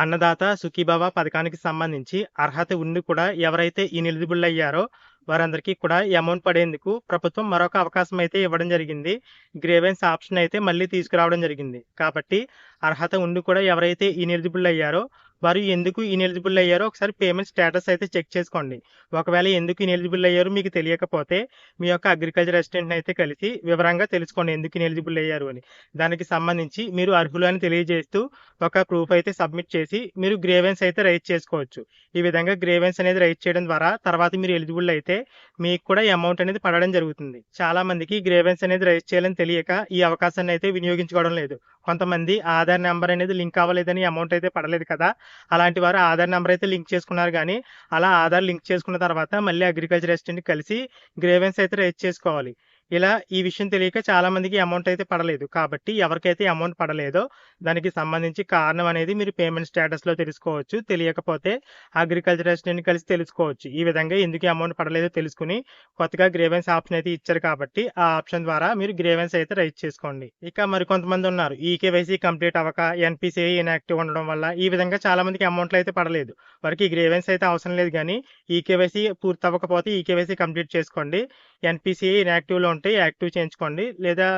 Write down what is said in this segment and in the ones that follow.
అన్నదాత సుఖీభవ పథకానికి సంబంధించి అర్హత ఉండి కూడా ఎవరైతే ఇనెలిజిబుల్ అయ్యారో వారందరికీ కూడా అమౌంట్ పడేందుకు ప్రభుత్వం మరొక అవకాశం అయితే ఇవ్వడం జరిగింది. గ్రేవెన్స్ ఆప్షన్ అయితే మళ్ళీ తీసుకురావడం జరిగింది. కాబట్టి అర్హత ఉండి కూడా ఎవరైతే ఇనెలిజిబుల్ అయ్యారో వారు ఎందుకు ఇనెలిజిబుల్ అయ్యారో ఒకసారి పేమెంట్ స్టేటస్ అయితే చెక్ చేసుకోండి. ఒకవేళ ఎందుకు ఇనెలిజిబుల్ అయ్యారో మీకు తెలియకపోతే మీ యొక్క అగ్రికల్చర్ అసిస్టెంట్ని అయితే కలిసి వివరంగా తెలుసుకోండి ఎందుకు ఇనెలిజిబుల్ అయ్యారు అని. దానికి సంబంధించి మీరు అర్హులు అని తెలియజేస్తూ ఒక ప్రూఫ్ అయితే సబ్మిట్ చేసి మీరు గ్రేవెన్స్ అయితే రైజ్ చేసుకోవచ్చు. ఈ విధంగా గ్రేవెన్స్ అనేది రైజ్ చేయడం ద్వారా తర్వాత మీరు ఎలిజిబుల్ అయితే మీకు కూడా ఈ అమౌంట్ అనేది పడడం జరుగుతుంది. చాలా మందికి గ్రేవెన్స్ అనేది రైజ్ చేయాలని తెలియక ఈ అవకాశాన్ని అయితే వినియోగించుకోవడం లేదు. కొంతమంది ఆధార్ నెంబర్ అనేది లింక్ అవ్వలేదని అమౌంట్ అయితే పడలేదు కదా. అలాంటి వారు ఆధార్ నెంబర్ అయితే లింక్ చేసుకున్నారు కానీ అలా ఆధార్ లింక్ చేసుకున్న తర్వాత మళ్ళీ అగ్రికల్చర్ అసిస్టెంట్ కలిసి గ్రేవెన్స్ అయితే రేజ్ చేసుకోవాలి. ఇలా ఈ విషయం తెలియక చాలా మందికి అమౌంట్ అయితే పడలేదు. కాబట్టి ఎవరికైతే అమౌంట్ పడలేదో దానికి సంబంధించి కారణం అనేది మీరు పేమెంట్ స్టేటస్లో తెలుసుకోవచ్చు. తెలియకపోతే అగ్రికల్చర్ అసిస్టెంట్ కలిసి తెలుసుకోవచ్చు. ఈ విధంగా ఎందుకు అమౌంట్ పడలేదో తెలుసుకుని కొత్తగా గ్రేవెన్స్ ఆప్షన్ అయితే ఇచ్చారు కాబట్టి ఆ ఆప్షన్ ద్వారా మీరు గ్రేవెన్స్ అయితే రైట్ చేసుకోండి. ఇక మరికొంతమంది ఉన్నారు. ఈ కేవైసీ కంప్లీట్ అవ్వక ఎన్పిసిఐ ఇన్యాక్టివ్ ఉండడం వల్ల ఈ విధంగా చాలా మందికి అమౌంట్లు అయితే పడలేదు. వారికి గ్రేవెన్స్ అయితే అవసరం లేదు కానీ ఈ కేవైసీ పూర్తి అవ్వకపోతే ఈ కేవైసీ కంప్లీట్ చేసుకోండి. ఎన్పిసిఐ ఇన్యాక్టివ్లో ఉంటే యాక్టివ్ చేయించుకోండి. లేదా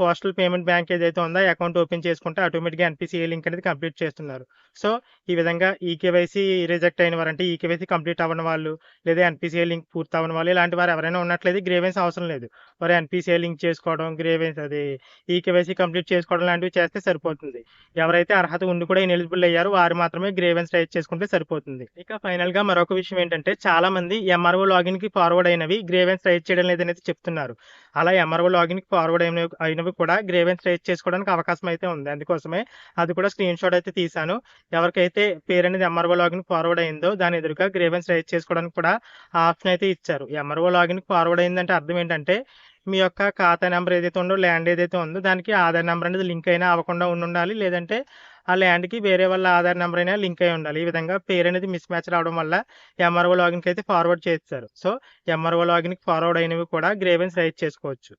పోస్టల్ పేమెంట్ బ్యాంక్ ఏదైతే ఉందో అకౌంట్ ఓపెన్ చేసుకుంటే ఆటోమేటిక్గా ఎన్పిసిఐ లింక్ అనేది కంప్లీట్ చేస్తున్నారు. సో ఈ విధంగా ఈకేవైసీ రిజెక్ట్ అయిన వారంటే ఈకేవైసీ కంప్లీట్ అవ్వని వాళ్ళు లేదా ఎన్పిసిఐ లింక్ పూర్తి అవ్వని వాళ్ళు ఇలాంటి వారు ఎవరైనా ఉన్నట్లయితే గ్రేవెన్స్ అవసరం లేదు. వారు ఎన్పిసిఐ లింక్ చేసుకోవడం గ్రేవెన్స్ అది ఈకేవైసీ కంప్లీట్ చేసుకోవడం లాంటివి చేస్తే సరిపోతుంది. ఎవరైతే అర్హత ఉండి కూడా ఇనెలిజిబుల్ అయ్యారో వారు మాత్రమే గ్రేవెన్స్ రైజ్ చేసుకుంటే సరిపోతుంది. ఇక ఫైనల్గా మరొక విషయం ఏంటంటే చాలా మంది ఎంఆర్ఓ లాగిన్కి ఫార్వర్డ్ అయినవి గ్రేవెన్స్ రైజ్ చేయడం లేదనేది చెప్తున్నారు. అలా ఎంఆర్ఓ లాగిన్కి ఫార్వర్డ్ అయిన అనేవి కూడా గ్రేవెన్స్ రైట్ చేసుకోవడానికి అవకాశం అయితే ఉంది. అందుకోసమే అది కూడా స్క్రీన్ షాట్ అయితే తీశాను. ఎవరికైతే పేరు అనేది ఎంఆర్ఓ లాగిన్ ఫార్వర్డ్ అయిందో దాని ఎదురుగా గ్రేవెన్స్ రైట్ చేసుకోవడానికి కూడా ఆప్షన్ అయితే ఇచ్చారు. ఎంఆర్ఓ లాగిన్ ఫార్వర్డ్ అయిందంటే అర్థం ఏంటంటే మీ యొక్క ఖాతా నెంబర్ ఏదైతే ఉందో ల్యాండ్ ఏదైతే ఉందో దానికి ఆధార్ నెంబర్ అనేది లింక్ అయినా అవ్వకుండా ఉండాలి. లేదంటే ఆ ల్యాండ్కి వేరే వాళ్ళ ఆధార్ నెంబర్ అయినా లింక్ అయి ఉండాలి. ఈ విధంగా పేరు అనేది మిస్ మ్యాచ్ రావడం వల్ల ఎంఆర్ఓ లాగిన్కి అయితే ఫార్వర్డ్ చేస్తారు. సో ఎంఆర్ఓ లాగిన్కి ఫార్వర్డ్ అయినవి కూడా గ్రేవెన్స్ రైట్ చేసుకోవచ్చు.